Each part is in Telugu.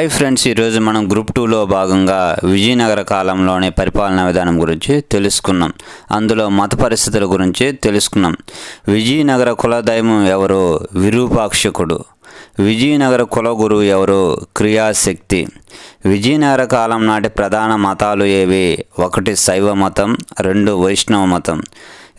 హాయ్ ఫ్రెండ్స్ ఈరోజు మనం గ్రూప్ టూలో భాగంగా విజయనగర కాలంలోని పరిపాలనా విధానం గురించి తెలుసుకున్నాం. అందులో మత పరిస్థితుల గురించి తెలుసుకున్నాం. విజయనగర కులదైవం ఎవరు? విరూపాక్షకుడు. విజయనగర కులగురువు ఎవరు? క్రియాశక్తి. విజయనగర కాలం నాటి ప్రధాన మతాలు ఏవి? ఒకటి శైవ మతం రెండు వైష్ణవ మతం.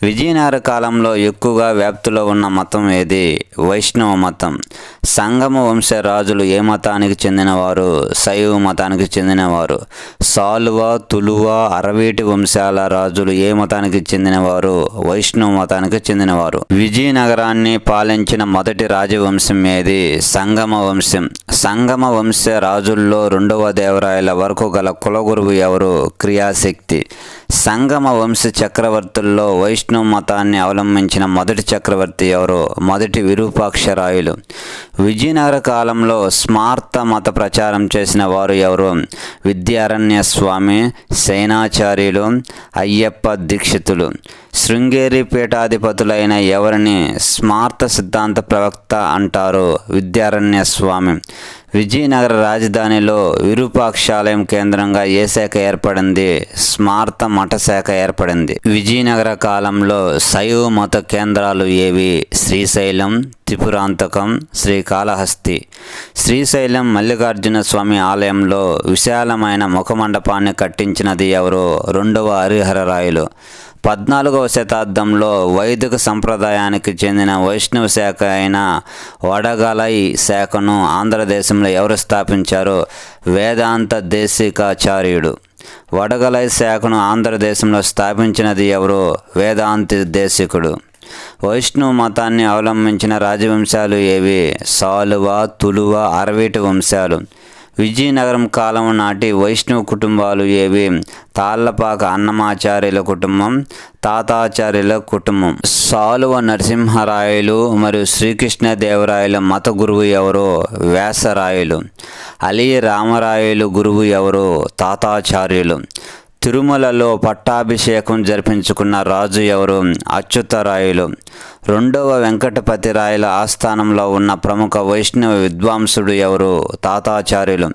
విజయనగర కాలంలో ఎక్కువగా వ్యాప్తిలో ఉన్న మతం ఏది? వైష్ణవ మతం. సంగమ వంశ రాజులు ఏ మతానికి చెందినవారు? శైవ మతానికి చెందినవారు. సాలువ తులువ అరవీటి వంశాల రాజులు ఏ మతానికి చెందినవారు? వైష్ణవ మతానికి చెందినవారు. విజయనగరాన్ని పాలించిన మొదటి రాజవంశం ఏది? సంగమ వంశం. సంగమ వంశ రాజుల్లో రెండవ దేవరాయల వరకు గల కులగురువు ఎవరు? క్రియాశక్తి. సంగమ వంశ చక్రవర్తుల్లో వైష్ణవ మతాన్ని అవలంబించిన మొదటి చక్రవర్తి ఎవరు? మొదటి విరూపాక్షరాయులు. విజయనగర కాలంలో స్మార్త మత ప్రచారం చేసిన వారు ఎవరు? విద్యారణ్య స్వామి సేనాచార్యులు అయ్యప్ప దీక్షితులు. శృంగేరి పీఠాధిపతులైన ఎవరిని స్మార్త సిద్ధాంత ప్రవక్త అంటారు? విద్యారణ్య స్వామి. విజయనగర రాజధానిలో విరూపాక్షాలయం కేంద్రంగా ఏ శాఖ ఏర్పడింది? స్మార్త మఠ శాఖ ఏర్పడింది. విజయనగర కాలంలో శైవ మత కేంద్రాలు ఏవి? శ్రీశైలం త్రిపురాంతకం శ్రీకాళహస్తి. శ్రీశైలం మల్లికార్జున స్వామి ఆలయంలో విశాలమైన ముఖమండపాన్ని కట్టించినది ఎవరు? రెండవ హరిహరరాయలు పద్నాలుగవ శతాబ్దంలో వైదిక సంప్రదాయానికి చెందిన వైష్ణవ శాఖ అయిన వడగలై శాఖను ఆంధ్రదేశంలో ఎవరు స్థాపించారో వేదాంత దేశికాచార్యుడు. వడగలై శాఖను ఆంధ్రదేశంలో స్థాపించినది ఎవరు? వేదాంతి దేశికుడు. వైష్ణవ మతాన్ని అవలంబించిన రాజవంశాలు ఏవి? సాలువ తులువ అరవీటి వంశాలు. విజయనగరం కాలం నాటి వైష్ణవ కుటుంబాలు ఏవి? తాళ్ళపాక అన్నమాచార్యుల కుటుంబం తాతాచార్యుల కుటుంబం. సాలువ నరసింహరాయలు మరియు శ్రీకృష్ణదేవరాయల మత గురువు ఎవరు? వ్యాసరాయలు. అలీ రామరాయలు గురువు ఎవరు? తాతాచార్యులు. తిరుమలలో పట్టాభిషేకం జరిపించుకున్న రాజు ఎవరు? అచ్యుతరాయులు. రెండవ వెంకటపతి రాయల ఆస్థానంలో ఉన్న ప్రముఖ వైష్ణవ విద్వాంసుడు ఎవరు? తాతాచార్యులు.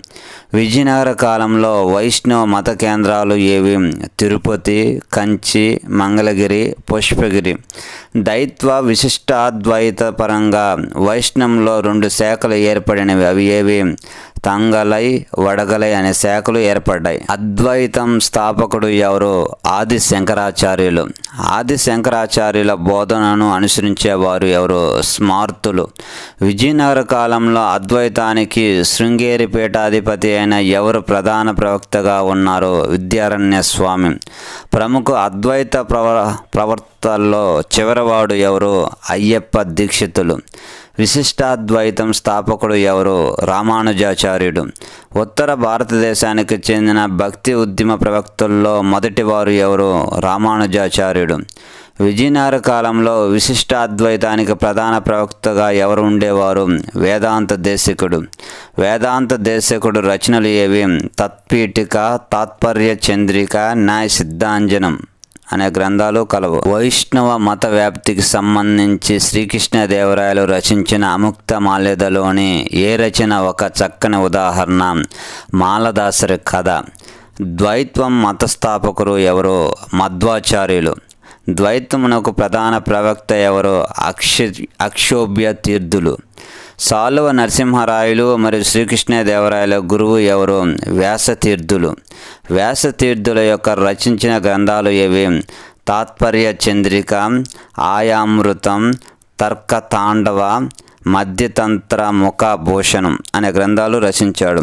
విజయనగర కాలంలో వైష్ణవ మత కేంద్రాలు ఏవి? తిరుపతి కంచి మంగళగిరి పుష్పగిరి. దైత్వ విశిష్టాద్వైత పరంగా వైష్ణవంలో రెండు శాఖలు ఏర్పడినవి. అవి ఏవి? తంగలై వడగలై అనే శాఖలు ఏర్పడ్డాయి. అద్వైతం స్థాపకుడు ఎవరు? ఆది శంకరాచార్యులు. ఆది శంకరాచార్యుల బోధనను అనుసరించేవారు ఎవరు? స్మార్తులు. విజయనగర కాలంలో అద్వైతానికి శృంగేరి పీఠాధిపతి అయిన ఎవరు ప్రధాన ప్రవక్తగా ఉన్నారు విద్యారణ్య స్వామి ప్రముఖ అద్వైత ప్రవ ప్రవర్తల్లో చివరివాడు ఎవరు? అయ్యప్ప దీక్షితులు. విశిష్టాద్వైతం స్థాపకుడు ఎవరు? రామానుజాచార్యుడు. ఉత్తర భారతదేశానికి చెందిన భక్తి ఉద్యమ ప్రవక్తల్లో మొదటివారు ఎవరు? రామానుజాచార్యుడు. విజయనగర కాలంలో విశిష్టాద్వైతానికి ప్రధాన ప్రవక్తగా ఎవరు ఉండేవారు? వేదాంత దేశికుడు. వేదాంత దేశికుడు రచనలు ఏవి? తత్పీఠిక తాత్పర్య చంద్రిక న్యాయ సిద్ధాంజనం. అనే గ్రంథాలు కలవు. వైష్ణవ మత వ్యాప్తికి సంబంధించి శ్రీకృష్ణదేవరాయలు రచించిన అముక్త మాల్యదలోని ఏ రచన ఒక చక్కని ఉదాహరణ? మాలదాసరి కథ. ద్వైత్వం మతస్థాపకులు ఎవరు? మధ్వాచార్యులు. ద్వైతమునకు ప్రధాన ప్రవక్త ఎవరు? అక్ష అక్షోభ్య తీర్థులు సాలువ నరసింహరాయలు మరియు శ్రీకృష్ణదేవరాయల గురువు ఎవరు? వ్యాసతీర్థులు. వ్యాసతీర్థుల యొక్క రచించిన గ్రంథాలు ఏవి? తాత్పర్య చంద్రిక ఆయామృతం తర్కతాండవ మధ్యతంత్ర ముఖభూషణం అనే గ్రంథాలు రచించాడు.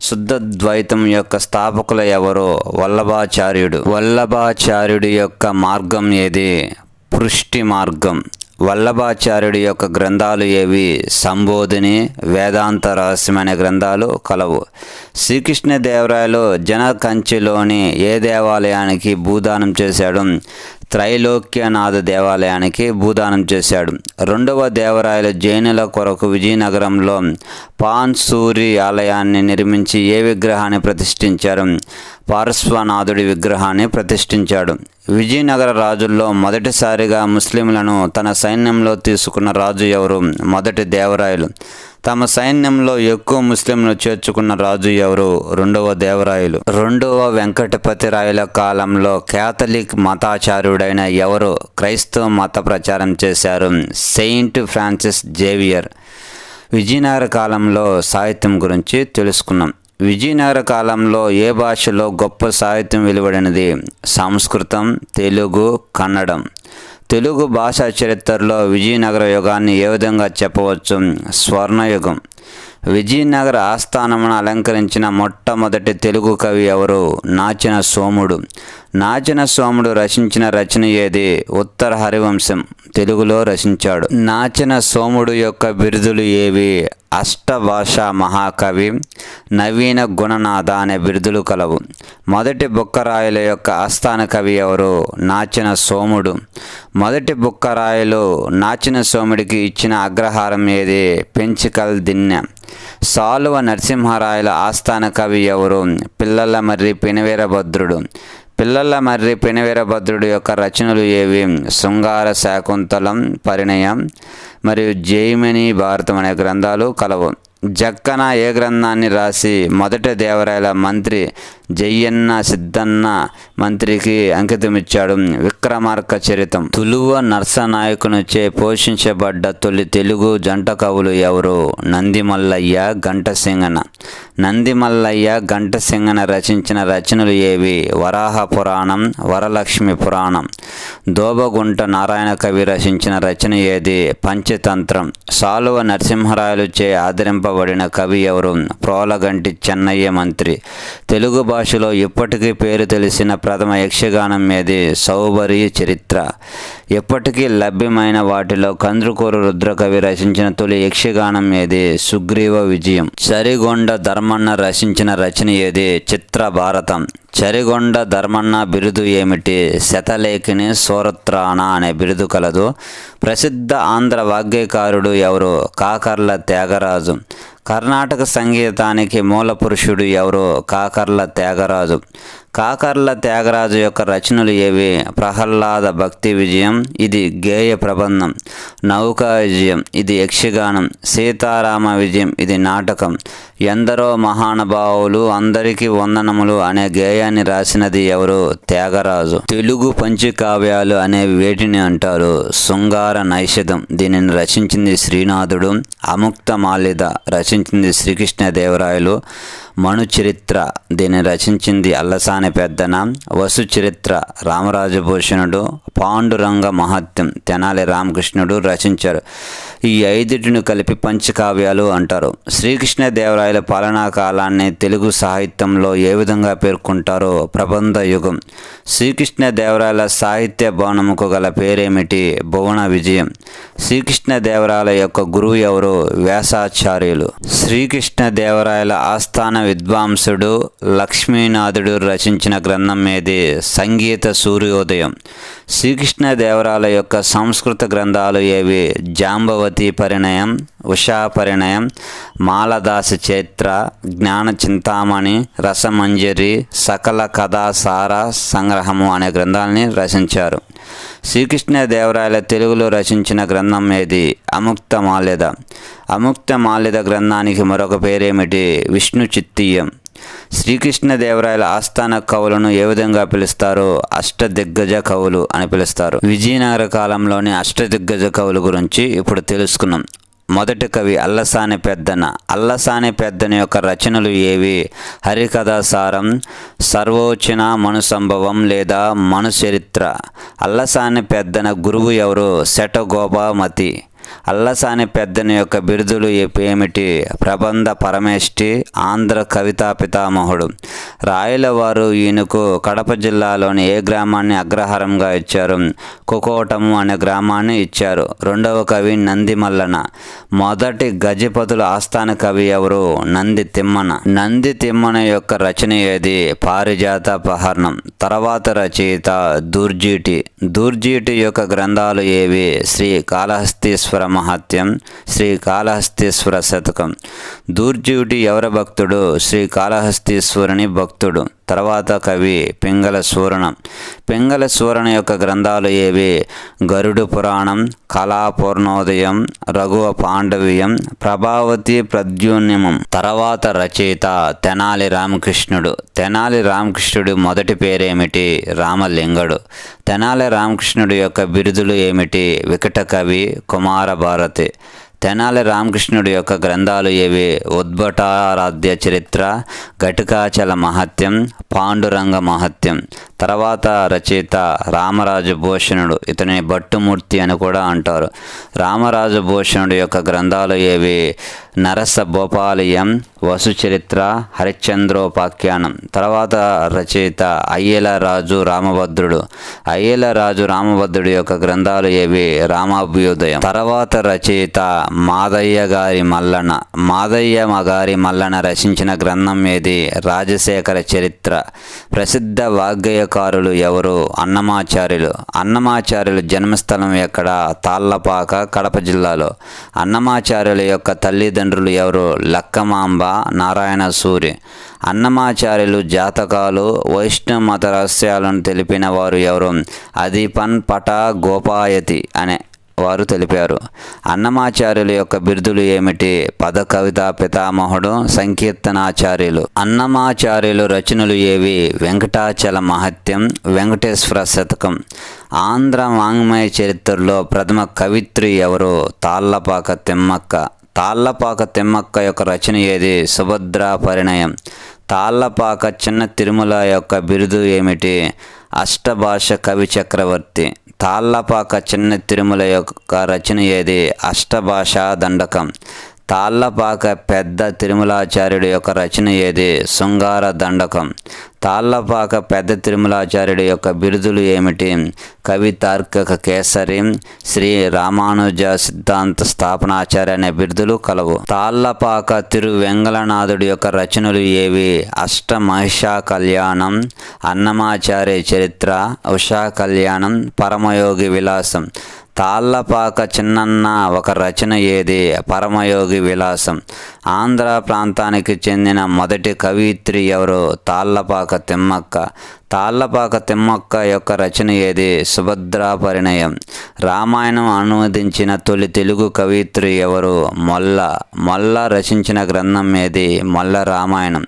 శుద్ధ ద్వైతం యొక్క స్థాపకులు ఎవరు? వల్లభాచార్యుడు. వల్లభాచార్యుడి యొక్క మార్గం ఏది? పృష్టి మార్గం. వల్లభాచార్యుడి యొక్క గ్రంథాలు ఏవి? సంబోధిని వేదాంత రహస్యం అనే గ్రంథాలు కలవు. శ్రీకృష్ణదేవరాయలు జన కంచిలోని ఏ దేవాలయానికి భూదానం చేశాడు? త్రైలోక్యనాథ దేవాలయానికి భూదానం చేశాడు. రెండవ దేవరాయల జైనుల కొరకు విజయనగరంలో పాన్సూరి ఆలయాన్ని నిర్మించి ఏ విగ్రహాన్ని ప్రతిష్ఠించారు? పార్శ్వనాథుడి విగ్రహాన్ని ప్రతిష్ఠించాడు. విజయనగర రాజుల్లో మొదటిసారిగా ముస్లింలను తన సైన్యంలో తీసుకున్న రాజు ఎవరు? మొదటి దేవరాయలు. తమ సైన్యంలో ఎక్కువ ముస్లింలు చేర్చుకున్న రాజు ఎవరు? రెండవ దేవరాయలు. రెండవ వెంకటపతి రాయల కాలంలో క్యాథలిక్ మతాచార్యుడైన ఎవరు? క్రైస్తవ మత ప్రచారం చేశారు సెయింట్ ఫ్రాన్సిస్ జేవియర్. విజయనగర కాలంలో సాహిత్యం గురించి తెలుసుకున్నాం. విజయనగర కాలంలో ఏ భాషలో గొప్ప సాహిత్యం వెలువడినది? సంస్కృతం తెలుగు కన్నడం. తెలుగు భాషా చరిత్రలో విజయనగర యుగాన్ని ఏ విధంగా చెప్పవచ్చు? స్వర్ణయుగం. విజయనగర ఆస్థానమును అలంకరించిన మొట్టమొదటి తెలుగు కవి ఎవరు? నాచిన సోముడు. నాచిన సోముడు రచించిన రచన ఏది? ఉత్తర హరివంశం. తెలుగులో రచించాడు. నాచిన సోముడు యొక్క బిరుదులు ఏవి? అష్టభాష మహాకవి నవీన గుణనాథ అనే బిరుదులు కలవు. మొదటి బుక్కరాయల యొక్క ఆస్థాన కవి ఎవరు? నాచిన సోముడు. మొదటి బుక్కరాయలు నాచిన సోముడికి ఇచ్చిన అగ్రహారం ఏది? పెంచికల్ దిన్నె. సాలువ నరసింహరాయల ఆస్థాన కవి ఎవరు? పిల్లల మర్రి పినవీరభద్రుడు. పిల్లల మర్రి పినవీరభద్రుడు యొక్క రచనలు ఏవి? శృంగార శాకుంతలం పరిణయం మరియు జైమిని భారతం అనే గ్రంథాలు కలవు. జక్కన ఏ గ్రంథాన్ని రాసి మొదటి దేవరాయల మంత్రి జయ్యన్న సిద్ధన్న మంత్రికి అంకితమిచ్చాడు. విక్రమార్క చరితం. తులువ నర్సనాయకునిచే పోషించబడ్డ తొలి తెలుగు జంట కవులు ఎవరు? నందిమల్లయ్య ఘంటసింగన. నందిమల్లయ్య ఘంటసింగన రచించిన రచనలు ఏవి? వరాహ పురాణం వరలక్ష్మి పురాణం. దోబగుంట నారాయణ కవి రచించిన రచన ఏది? పంచతంత్రం. సాలువ నరసింహరాయలు చే ఆదరింపబడిన కవి ఎవరు? ప్రోలగంటి చెన్నయ్య మంత్రి. తెలుగు భాషలో ఇప్పటికీ పేరు తెలిసిన ప్రథమ యక్షగానం ఏది? సౌబరి చరిత్ర. ఎప్పటికీ లభ్యమైన వాటిలో కంద్రుకూరు రుద్రకవి రచించిన తొలి యక్షగానం ఏది? సుగ్రీవ విజయం. చరిగొండ ధర్మన్న రచించిన రచన ఏది? చిత్ర భారతం. చరిగొండ ధర్మన్న బిరుదు ఏమిటి? శతలేఖిని సూరత్రాణ అనే బిరుదు కలదు. ప్రసిద్ధ ఆంధ్ర వాగ్గేకారుడు ఎవరు? కాకర్ల త్యాగరాజు. కర్ణాటక సంగీతానికి మూల పురుషుడు ఎవరు? కాకర్ల త్యాగరాజు. కాకర్ల త్యాగరాజు యొక్క రచనలు ఏవి? ప్రహ్లాద భక్తి విజయం ఇది గేయ ప్రబంధం. నౌకా విజయం ఇది యక్షగానం. సీతారామ విజయం ఇది నాటకం. ఎందరో మహానుభావులు అందరికీ వందనములు అనే గేయాన్ని రాసినది ఎవరు? త్యాగరాజు. తెలుగు పంచకావ్యాలు అనే వేటిని అంటారు? శృంగార నైషధం దీనిని రచించింది శ్రీనాథుడు. అముక్త మాలిద రచించింది శ్రీకృష్ణదేవరాయలు. మను చరిత్ర దీన్ని రచించింది అల్లసాని పెద్దన వసు చరిత్ర రామరాజభూషణుడు పాండురంగ మహత్యం తెనాలి రామకృష్ణుడు రచించారు. ఈ ఐదుటిని కలిపి పంచకావ్యాలు అంటారు. శ్రీకృష్ణదేవరాయల పాలనా కాలాన్ని తెలుగు సాహిత్యంలో ఏ విధంగా పేర్కొంటారో ప్రబంధ యుగం. శ్రీకృష్ణదేవరాయల సాహిత్య భవనముకు గల పేరేమిటి? భువన విజయం. శ్రీకృష్ణదేవరాయల యొక్క గురువు ఎవరు? వ్యాసాచార్యులు. శ్రీకృష్ణదేవరాయల ఆస్థాన విద్వాంసుడు లక్ష్మీనాథుడు రచించిన గ్రంథం ఏది? సంగీత సూర్యోదయం. శ్రీకృష్ణదేవరాయల యొక్క సంస్కృత గ్రంథాలు ఏవి? జాంబవతి పరిణయం ఉషా పరిణయం మాలదాస చైత్ర జ్ఞాన చింతామణి రసమంజరి సకల కథాసార సంగ్రహము అనే గ్రంథాలని రచించారు. శ్రీకృష్ణదేవరాయల తెలుగులో రచించిన గ్రంథం ఏది? అముక్త మాల్యద అముక్త మాల్యద గ్రంథానికి మరొక పేరేమిటి? విష్ణు చిత్తీయం శ్రీకృష్ణదేవరాయల ఆస్థాన కవులను ఏ విధంగా పిలుస్తారు అష్టదిగ్గజ కవులు అని పిలుస్తారు. విజయనగర కాలంలోని అష్టదిగ్గజ కవుల గురించి ఇప్పుడు తెలుసుకున్నాం. మొదటి కవి అల్లసాని పెద్దన. అల్లసాని పెద్దన యొక్క రచనలు ఏవి? హరికథాసారం సర్వోచన మనుసంభవం లేదా మనుచరిత్ర? అల్లసాని పెద్దన గురువు ఎవరు? శటగోపామతి. అల్లసాని పెద్దని యొక్క బిరుదులు ఏమిటి? ప్రబంధ పరమేష్టి ఆంధ్ర కవితా పితామహుడు. రాయలవారు ఈయనకు కడప జిల్లాలోని ఏ గ్రామాన్ని అగ్రహారంగా ఇచ్చారు? కుకోటము అనే గ్రామాన్ని ఇచ్చారు. రెండవ కవి నందిమల్లన. మొదటి గజపతుల ఆస్థాన కవి ఎవరు? నంది తిమ్మన. నంది తిమ్మన యొక్క రచన ఏది? పారిజాత పహర్ణం. తర్వాత రచయిత దూర్జీటి. దూర్జీటి యొక్క గ్రంథాలు ఏవి? శ్రీ కాళహస్తీశ్వర మహత్యం శ్రీ కాళహస్తీశ్వర శతకం. దూర్జీటి ఎవర భక్తుడు శ్రీకాళహస్తీశ్వరుని భక్తుడు. తర్వాత కవి పింగళ సూరణం. పింగళ సూరణ యొక్క గ్రంథాలు ఏవి? గరుడు పురాణం కళాపూర్ణోదయం రఘువ పాండవీయం ప్రభావతి ప్రద్యున్యమం తర్వాత రచయిత తెనాలి రామకృష్ణుడు. తెనాలి రామకృష్ణుడు మొదటి పేరేమిటి? రామలింగడు. తెనాలి రామకృష్ణుడు యొక్క బిరుదులు ఏమిటి? వికట కవి కుమార భారతి. తెనాలి రామకృష్ణుడి యొక్క గ్రంథాలు ఏవి? ఉద్భటారాధ్య చరిత్ర ఘటకాచల మహత్యం పాండురంగ మహత్యం. తర్వాత రచయిత రామరాజు భూషణుడు. ఇతని భట్టుమూర్తి అని కూడా అంటారు. రామరాజు భూషణుడు యొక్క గ్రంథాలు ఏవి? నరస భోపాలయం వసు చరిత్ర హరిశ్చంద్రోపాఖ్యానం. తర్వాత రచయిత అయ్యల రాజు రామభద్రుడు. అయ్యేల రాజు రామభద్రుడు యొక్క గ్రంథాలు ఏవి? రామాభ్యుదయం. తర్వాత రచయిత మాదయ్య గారి మల్లన. మాదయ్య గారి మల్లన రచించిన గ్రంథం ఏది? రాజశేఖర చరిత్ర. ప్రసిద్ధ వాగ్గేయకారులు ఎవరు? అన్నమాచార్యులు. అన్నమాచార్యులు జన్మస్థలం ఎక్కడ? తాళ్ళపాక కడప జిల్లాలో. అన్నమాచార్యుల యొక్క తల్లిదండ్రులు ఎవరు? లక్కమాంబ నారాయణ సూరి. అన్నమాచార్యులు జాతకాలు వైష్ణవ మత రహస్యాలను తెలిపిన వారు ఎవరు? అదీపన్ పట గోపాయతి అనే వారు తెలిపారు. అన్నమాచార్యుల యొక్క బిరుదులు ఏమిటి? పద కవిత పితామహుడు సంకీర్తనాచార్యులు. అన్నమాచార్యులు రచనలు ఏవి? వెంకటాచల మహత్యం వెంకటేశ్వర శతకం. ఆంధ్ర వాంగ్మయ చరిత్రలో ప్రథమ కవిత్రి ఎవరు? తాళ్ళపాక తిమ్మక్క. తాళ్ళపాక తిమ్మక్క యొక్క రచన ఏది? సుభద్ర పరిణయం. తాళ్ళపాక చిన్న తిరుమల యొక్క బిరుదు ఏమిటి? అష్టభాష కవి చక్రవర్తి. తాళ్ళపాక చిన్న తిరుమల యొక్క రచన ఏది? అష్టభాష దండకం. తాళ్ళపాక పెద్ద తిరుమలాచార్యుడి యొక్క రచన ఏది? శృంగార దండకం. తాళ్ళపాక పెద్ద తిరుమలాచార్యుడి యొక్క బిరుదులు ఏమిటి? కవి తార్కిక కేసరి శ్రీ రామానుజ సిద్ధాంత స్థాపనాచార్య అనే బిరుదులు కలవు. తాళ్ళపాక తిరు వెంగళనాథుడి యొక్క రచనలు ఏవి? అష్ట మహిషా కళ్యాణం అన్నమాచార్య చరిత్ర ఉషా కళ్యాణం పరమయోగి విలాసం. తాళ్ళపాక చిన్నన్న ఒక రచన ఏది? పరమయోగి విలాసం. ఆంధ్ర ప్రాంతానికి చెందిన మొదటి కవిత్రి ఎవరు? తాళ్ళపాక తిమ్మక్క. తాళ్ళపాక తిమ్మక్క యొక్క రచన ఏది? సుభద్రా పరిణయం. రామాయణం అనువదించిన తొలి తెలుగు కవిత్రి ఎవరు? మొల్ల. మొల్ల రచించిన గ్రంథం ఏది? మొల్ల రామాయణం.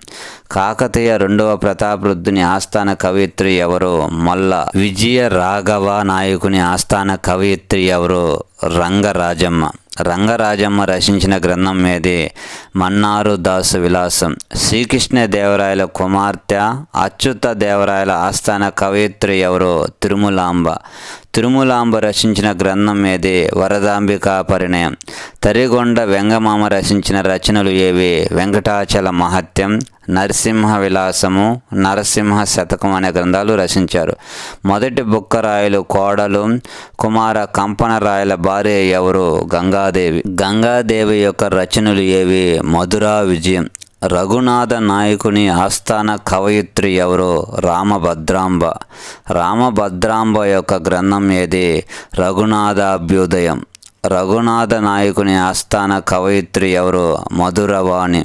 కాకతీయ రెండవ ప్రతాపరుద్ధుని ఆస్థాన కవిత్రి ఎవరు? మొల్ల. విజయ రాఘవ నాయకుని ఆస్థాన కవిత్రి ఎవరు? రంగరాజమ్మ. రంగరాజమ్మ రచించిన గ్రంథం ఏది? మన్నారు దాసు విలాసం. శ్రీకృష్ణ దేవరాయల కుమార్తె అచ్యుత దేవరాయల ఆస్థాన కవయిత్రి ఎవరు? తిరుమలాంబ. తిరుమలాంబ రచించిన గ్రంథం ఏది? వరదాంబికా పరిణయం. తరిగొండ వెంగమామ రచించిన రచనలు ఏవి? వెంకటాచల మహత్యం నరసింహ విలాసము నరసింహ శతకం అనే గ్రంథాలు రచించారు. మొదటి బుక్కరాయలు కోడలు కుమార కంపనరాయల భార్య ఎవరు? గంగాదేవి. గంగాదేవి యొక్క రచనలు ఏవి? మధురా విజయం. రఘునాథ నాయకుని ఆస్థాన కవయిత్రి ఎవరు రామభద్రాంబ. రామభద్రాంబ యొక్క గ్రంథం ఏది? రఘునాథ అభ్యుదయం రఘునాథ నాయకుని ఆస్థాన కవయిత్రి ఎవరు? మధురవాణి.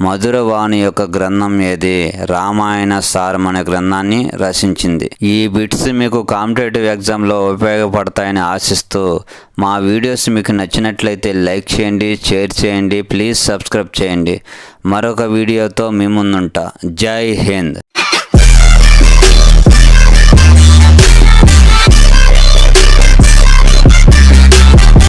మధురవాణి యొక్క గ్రంథం ఏది? రామాయణ సారం అనే గ్రంథాన్ని రచించింది. ఈ బిట్స్ మీకు కాంపిటేటివ్ ఎగ్జామ్లో ఉపయోగపడతాయని ఆశిస్తూ మా వీడియోస్ మీకు నచ్చినట్లయితే లైక్ చేయండి షేర్ చేయండి ప్లీజ్ సబ్స్క్రైబ్ చేయండి. మరొక వీడియోతో మీ ముందుంటా. జై హింద్.